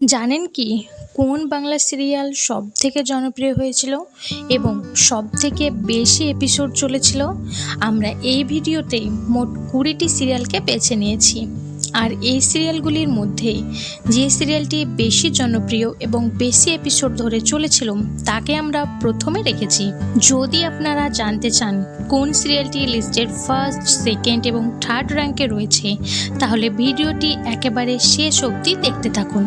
জানেন কি? কোন বাংলা সিরিয়াল সব থেকে জনপ্রিয় হয়েছিল এবং সব থেকে বেশি এপিসোড চলেছিল? আমরা এই ভিডিওতেই মোট কুড়িটি সিরিয়ালকে বেছে নিয়েছি। আর এই সিরিয়ালগুলির মধ্যে যে সিরিয়ালটি বেশি জনপ্রিয় এবং বেশি এপিসোড ধরে চলেছিল, তাকে আমরা প্রথমে রেখেছি যদি আপনারা জানতে চান কোন সিরিয়ালটি লিস্টের ফার্স্ট সেকেন্ড এবং থার্ড র্যাঙ্কে রয়েছে, তাহলে ভিডিওটি একেবারে শেষ অবধি দেখতে থাকুন।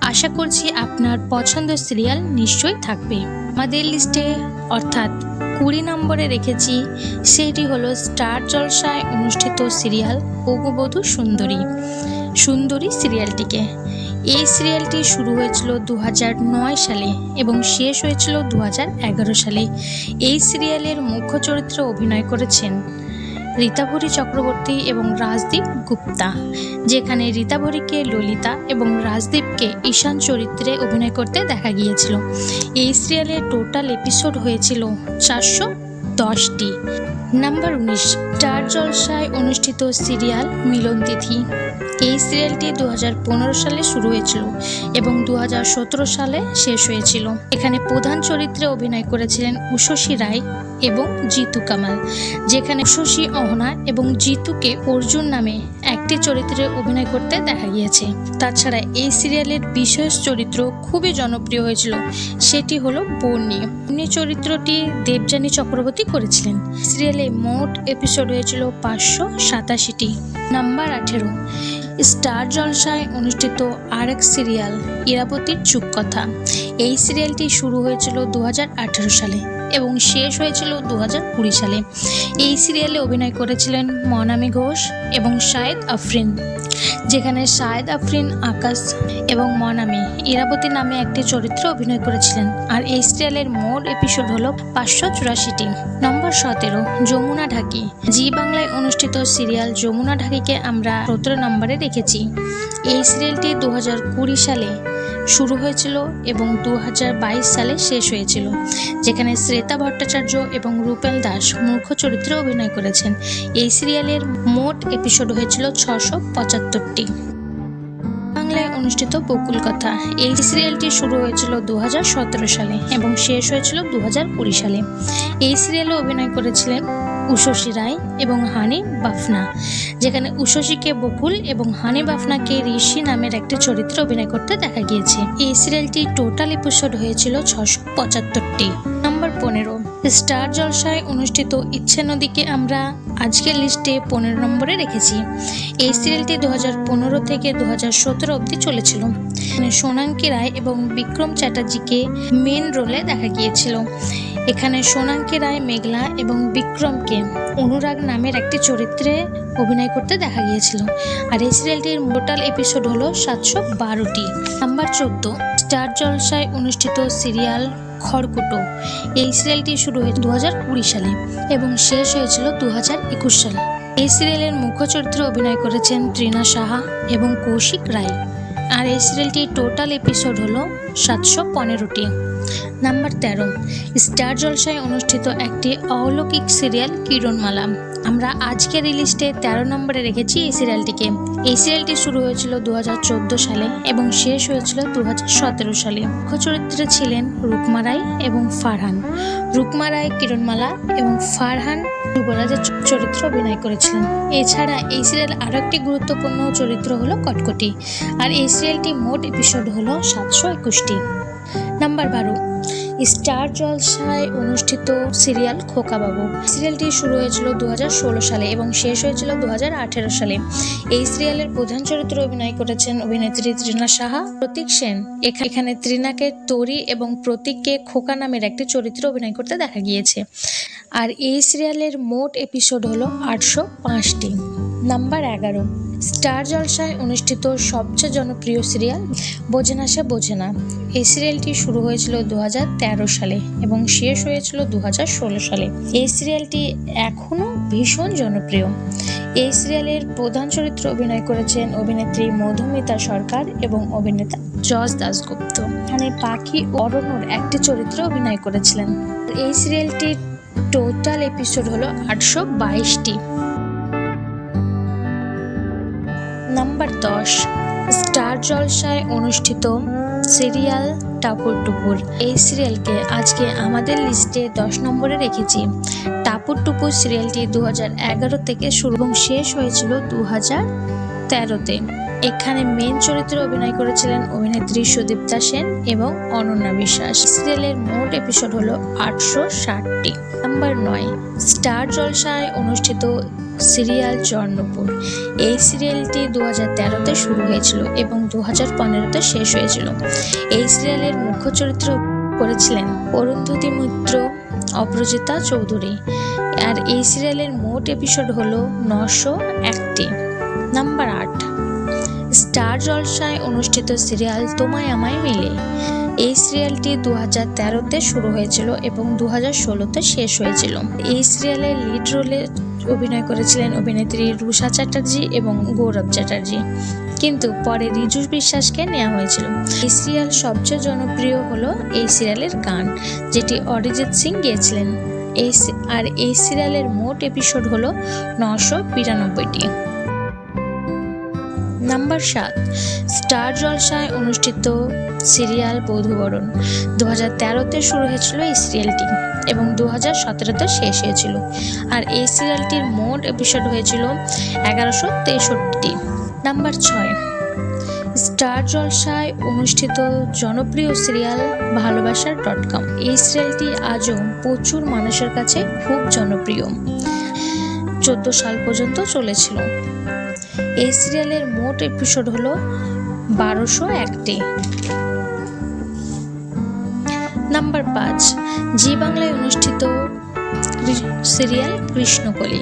আশা করছি আপনার পছন্দের সিরিয়াল নিশ্চয়ই থাকবে। আমাদের লিস্টে অর্থাৎ কুড়ি নম্বরে রেখেছি সেটি হলো স্টার জলসায় অনুষ্ঠিত সিরিয়াল অগুবধূ সুন্দরী সুন্দরী সিরিয়ালটিকে। এই সিরিয়ালটি শুরু হয়েছিল দু সালে এবং শেষ হয়েছিল দু হাজার এগারো সালে। এই সিরিয়ালের মুখ্য চরিত্রে অভিনয় করেছেন রীতাভরি চক্রবর্তী এবং রাজদীপ গুপ্তা, যেখানে রীতাভরিকে ললিতা এবং রাজদীপকে ঈশান চরিত্রে অভিনয় করতে দেখা গিয়েছিল। এই সিরিয়ালের টোটাল এপিসোড হয়েছিল চারশো দশটি। নাম্বার উনিশ, চার জলসায় অনুষ্ঠিত সিরিয়াল মিলন তিথি এই সিরিয়ালটি দু হাজার পনেরো সালে শুরু হয়েছিল এবং দু হাজার সতেরো সালে শেষ হয়েছিল। এখানে প্রধান চরিত্রে অভিনয় করেছিলেন উষসী রায় এবং জিতু কামাল, যেখানে উষসী অহনা এবং জিতুকে অর্জুন নামে একটি চরিত্রে অভিনয় করতে দেখা গিয়েছে। তাছাড়া এই সিরিয়ালের বিশেষ চরিত্র খুবই জনপ্রিয় হয়েছিল, সেটি হলো বর্ণি। বর্ণি চরিত্রটি দেবযানী চক্রবর্তী করেছিলেন। সিরিয়ালে মোট এপিসোড হয়েছিল পাঁচশো সাতাশিটি নাম্বার আঠেরো। স্টার জলসায় অনুষ্ঠিত আরেক সিরিয়াল, ইরাবতীর চুপকথা এই সিরিয়ালটি শুরু হয়েছিল দু হাজার আঠেরো সালে এবং শেষ হয়েছিল দু সালে। এই সিরিয়ালে অভিনয় করেছিলেন মনামি ঘোষ এবং শায়েদ আফরিন। যেখানে শাহেদ আফরিন, আকাশ এবং মনামি ইরাবতী নামে একটি চরিত্রে অভিনয় করেছিলেন। আর এই সিরিয়ালের মোট এপিসোড হল পাঁচশো চুরাশিটি। নম্বর সতেরো, যমুনা ঢাকি। জি বাংলায় অনুষ্ঠিত সিরিয়াল যমুনা ঢাকিকে আমরা সতেরো নম্বরে রেখেছি এই সিরিয়ালটি দু সালে শুরু হয়েছিল এবং দু হাজার বাইশ সালে শেষ হয়েছিল, যেখানে শ্রেতা ভট্টাচার্য এবং রূপেল দাস মূর্খ চরিত্রে অভিনয় করেছেন। এই সিরিয়ালের মোট এপিসোড হয়েছিল ছশো পঁচাত্তরটি। বাংলায় অনুষ্ঠিত বকুল কথা এই সিরিয়ালটি শুরু হয়েছিল দু হাজার সতেরো সালে এবং শেষ হয়েছিল দু হাজার কুড়ি সালে। এই সিরিয়ালে অভিনয় করেছিলেন উষসী রায় এবং হানি বাফনা, যেখানে উষসীকে বকুল এবং হানি বাফনাকে ঋষি নামের একটি চরিত্রে অভিনয় করতে দেখা গিয়েছে। এই সিরিয়ালটি টোটাল এপিসোড হয়েছিল ছশো পঁচাত্তরটি। নাম্বার পনেরো, স্টার জলসায় অনুষ্ঠিত ইচ্ছে নদীকে আমরা আজকের লিস্টে পনেরো নম্বরে রেখেছি। এই সিরিয়ালটি দু হাজার পনেরো থেকে দু হাজার সতেরো অবধি চলেছিল। সোনাঙ্কি রায় এবং বিক্রম চ্যাটার্জিকে মেন রোলে দেখা গিয়েছিল। এখানে সোনাঙ্কি রায়, মেঘলা এবং বিক্রমকে অনুরাগ নামের একটি চরিত্রে অভিনয় করতে দেখা গিয়েছিল। আর এই সিরিয়ালটির টোটাল এপিসোড হলো সাতশো বারোটি। নাম্বার চোদ্দ, স্টার জলসায় অনুষ্ঠিত সিরিয়াল খড়কুটো। এই সিরিয়ালটি শুরু হয়েছে দু হাজার কুড়ি সালে এবং শেষ হয়েছিল দু হাজার একুশ সালে। এই সিরিয়ালের মুখ্য চরিত্রে অভিনয় করেছেন ত্রিনা সাহা এবং কৌশিক রায়। আর এই সিরিয়ালটির টোটাল এপিসোড হলো সাতশো পনেরোটি। নাম্বার তেরো, স্টার জলসায় অনুষ্ঠিত একটি অলৌকিক সিরিয়াল কিরণমালা। আমরা আজকের এই লিস্টে তেরো নম্বরে রেখেছি এই সিরিয়ালটিকে। এই সিরিয়ালটি শুরু হয়েছিল দু হাজার চোদ্দ সালে এবং শেষ হয়েছিল দু হাজার সতেরো সালে। মুখ্য চরিত্রে ছিলেন রুকমা রায় এবং ফারহান। রুকমা রায় কিরণমালা এবং ফারহান যুবরাজের চরিত্র অভিনয় করেছিলেন। এছাড়া এই সিরিয়াল আরও একটি গুরুত্বপূর্ণ চরিত্র হলো কটকটি। আর এই সিরিয়ালটি মোট এপিসোড হলো সাতশো একুশটি। নাম্বার বারো। স্টার জলসায় অনুষ্ঠিত সিরিয়াল খোকাবাবু। সিরিয়ালটি শুরু হয়েছিল দুহাজার ষোলো সালে এবং শেষ হয়েছিল দুহাজার আঠেরো সালে। এই সিরিয়ালের প্রধান চরিত্রে অভিনয় করেছেন অভিনেত্রী ত্রিনা সাহা, প্রতীক সেন। এখানে ত্রিনাকে তরি এবং প্রতীককে খোকা নামের একটি চরিত্রে অভিনয় করতে দেখা গিয়েছে। আর এই সিরিয়ালের মোট এপিসোড হলো আটশো পাঁচটি। নাম্বার এগারো। স্টার জলসায় অনুষ্ঠিত সবচেয়ে জনপ্রিয় সিরিয়াল বোঝে না সে বোঝে না। এই সিরিয়ালটি শুরু হয়েছিল দু হাজার তেরো সালে এবং শেষ হয়েছিল দু হাজার ষোলো সালে। এই সিরিয়ালটি এখনও ভীষণ জনপ্রিয়। এই সিরিয়ালের প্রধান চরিত্রে অভিনয় করেছেন অভিনেত্রী মধুমিতা সরকার এবং অভিনেতা যশ দাসগুপ্ত এখানে পাখি অরণ্যর একটি চরিত্রে অভিনয় করেছিলেন। এই সিরিয়ালটির টোটাল এপিসোড হলো আটশো বাইশটি। দশ। স্টার জলসায় অনুষ্ঠিত সিরিয়াল টাপুর টুপুর। এই সিরিয়ালকে আজকে আমাদের লিস্টে দশ নম্বরে রেখেছি। টাপুর টুপুর সিরিয়ালটি দু থেকে শুরু এবং শেষ হয়েছিল দু হাজার তেরোতে। এখানে মেন চরিত্রে অভিনয় করেছিলেন অভিনেত্রী সুদীপ্তা সেন এবং অনন্যা বিশ্বাস। সিরিয়ালের মোট এপিসোড হলো আটশো ষাটটি। নাম্বার নয়, স্টার জলসায় অনুষ্ঠিত সিরিয়াল চর্ণপুর। এই সিরিয়ালটি দু হাজার তেরোতে শুরু হয়েছিল এবং দু হাজার পনেরোতে শেষ হয়েছিল। এই সিরিয়ালের মুখ্য চরিত্র করেছিলেন অরুন্ধতী মিত্র অপরাজিতা চৌধুরী। আর এই সিরিয়ালের মোট এপিসোড হলো নশো একটি। নাম্বার আট। স্টার জলসায় অনুষ্ঠিত সিরিয়াল তোমায় আমায় মিলে। এই সিরিয়ালটি দু হাজার তেরোতে শুরু হয়েছিল এবং দু হাজার ষোলোতে শেষ হয়েছিল। এই সিরিয়ালের লিড রোলে অভিনয় করেছিলেন অভিনেত্রী রুষা চ্যাটার্জি এবং গৌরব চ্যাটার্জি। কিন্তু পরে রিজু বিশ্বাসকে নেওয়া হয়েছিল। এই সিরিয়াল সবচেয়ে জনপ্রিয় হলো এই সিরিয়ালের গান, যেটি অরিজিৎ সিং গিয়েছিলেন। এই আর এই সিরিয়ালের মোট এপিসোড হলো নশো বিরানব্বইটি। নাম্বার সাত, স্টার জলসায় অনুষ্ঠিত সিরিয়াল বধুবরণ দু হাজার তেরোতে শুরু হয়েছিল এই সিরিয়ালটি এবং দু হাজার সতেরোতে শেষ হয়েছিল। আর এই সিরিয়ালটির মোট এপিসোড হয়েছিল এগারোশো তেষট্টি। নাম্বার ছয়, স্টার জলসায় অনুষ্ঠিত জনপ্রিয় সিরিয়াল ভালোবাসার ডট কম। এই সিরিয়ালটি আজও প্রচুর মানুষের কাছে খুব জনপ্রিয়। চোদ্দ সাল পর্যন্ত চলেছিল। এই সিরিয়ালের মোট এপিসোড হলো বারোশো একটি। নাম্বার পাঁচ, জি বাংলায় অনুষ্ঠিত সিরিয়াল কৃষ্ণকলি।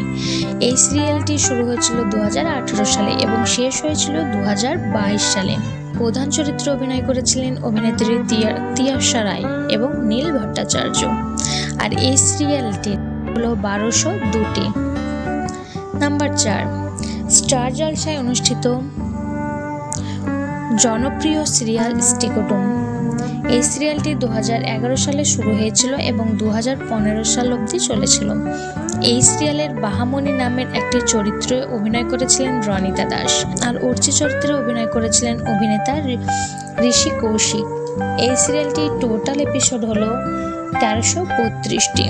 এই সিরিয়ালটি শুরু হয়েছিল দু হাজার আঠারো সালে এবং শেষ হয়েছিল দু হাজার বাইশ সালে। প্রধান চরিত্রে অভিনয় করেছিলেন অভিনেত্রী তিয়া তিয়াশা রায় এবং নীল ভট্টাচার্য। আর এই সিরিয়ালটি হলো বারোশো দুটি। নাম্বার চার, স্টার জলসায় অনুষ্ঠিত জনপ্রিয় সিরিয়াল স্টিকোটুম। এই সিরিয়ালটি দু হাজার এগারো সালে শুরু হয়েছিল এবং দু পনেরো সাল অবধি চলেছিল। এই সিরিয়ালের বাহামণি নামের একটি চরিত্রে অভিনয় করেছিলেন রনিতা দাস আর অর্চি চরিত্রে অভিনয় করেছিলেন অভিনেতা ঋষি কৌশিক। এই সিরিয়ালটি টোটাল এপিসোড হলো তেরোশো বত্রিশটি।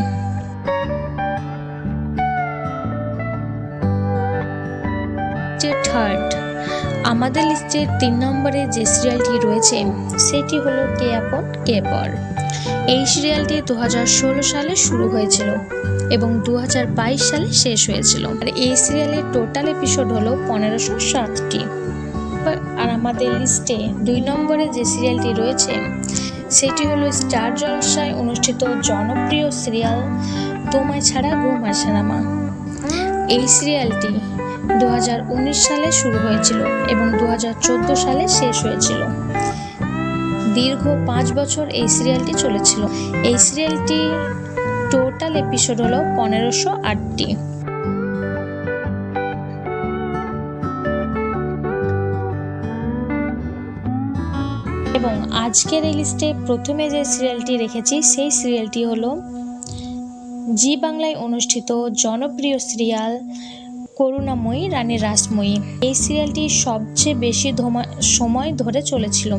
থার্ড। আমাদের লিস্টের তিন নম্বরে যে সিরিয়ালটি রয়েছে, সেটি হলো কে আপন, কে পর। এই সিরিয়ালটি দু হাজার ষোলো সালে শুরু হয়েছিল এবং দু হাজার বাইশ সালে শেষ হয়েছিল। আর এই সিরিয়ালের টোটাল এপিসোড হলো পনেরোশো সাতটি। আর আমাদের লিস্টে দুই নম্বরে যে সিরিয়ালটি রয়েছে, সেটি হলো স্টার জলসায় অনুষ্ঠিত জনপ্রিয় সিরিয়াল, তোমায় ছাড়া ঘুম আসে না মা। এই সিরিয়ালটি দু হাজার উনিশ সালে শুরু হয়েছিল এবং দু হাজার চোদ্দ সালে শেষ হয়েছিল। দীর্ঘ পাঁচ বছর এই সিরিয়ালটি চলেছিল। এই সিরিয়ালটি টোটাল এপিসোড হলো পনেরোশো আটটি। এবং আজকের এই লিস্টে প্রথমে যে সিরিয়ালটি রেখেছি, সেই সিরিয়ালটি হলো জি বাংলায় অনুষ্ঠিত জনপ্রিয় সিরিয়াল করুণাময়ী রানী রাসময়ী। এই সিরিয়ালটি সবচেয়ে বেশি সময় ধরে চলেছিল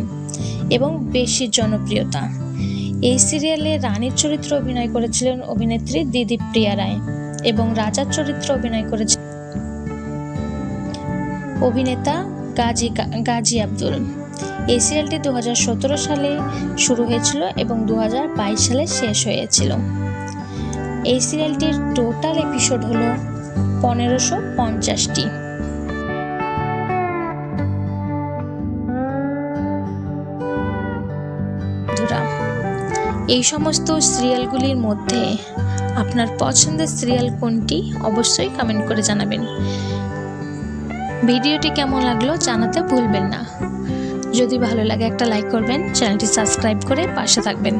এবং বেশি জনপ্রিয়তা। এই সিরিয়ালে রানীর চরিত্রে অভিনয় করেছিলেন অভিনেত্রী দিদি প্রিয়া রায় এবং রাজার চরিত্রে অভিনয় করেছিলেন অভিনেতা গাজী গাজী আব্দুল। এই সিরিয়ালটি দু হাজার সতেরো সালে শুরু হয়েছিল এবং দু হাজার বাইশ সালে শেষ হয়েছিল। এই সিরিয়ালটির টোটাল এপিসোড হলো পনেরোশো পঞ্চাশটি। এই সমস্ত সিরিয়ালগুলির মধ্যে আপনার পছন্দের সিরিয়াল কোনটি অবশ্যই কমেন্ট করে জানাবেন। ভিডিওটি কেমন লাগল জানাতে ভুলবেন না। যদি ভালো লাগে একটা লাইক করবেন, চ্যানেলটি সাবস্ক্রাইব করে পাশে থাকবেন।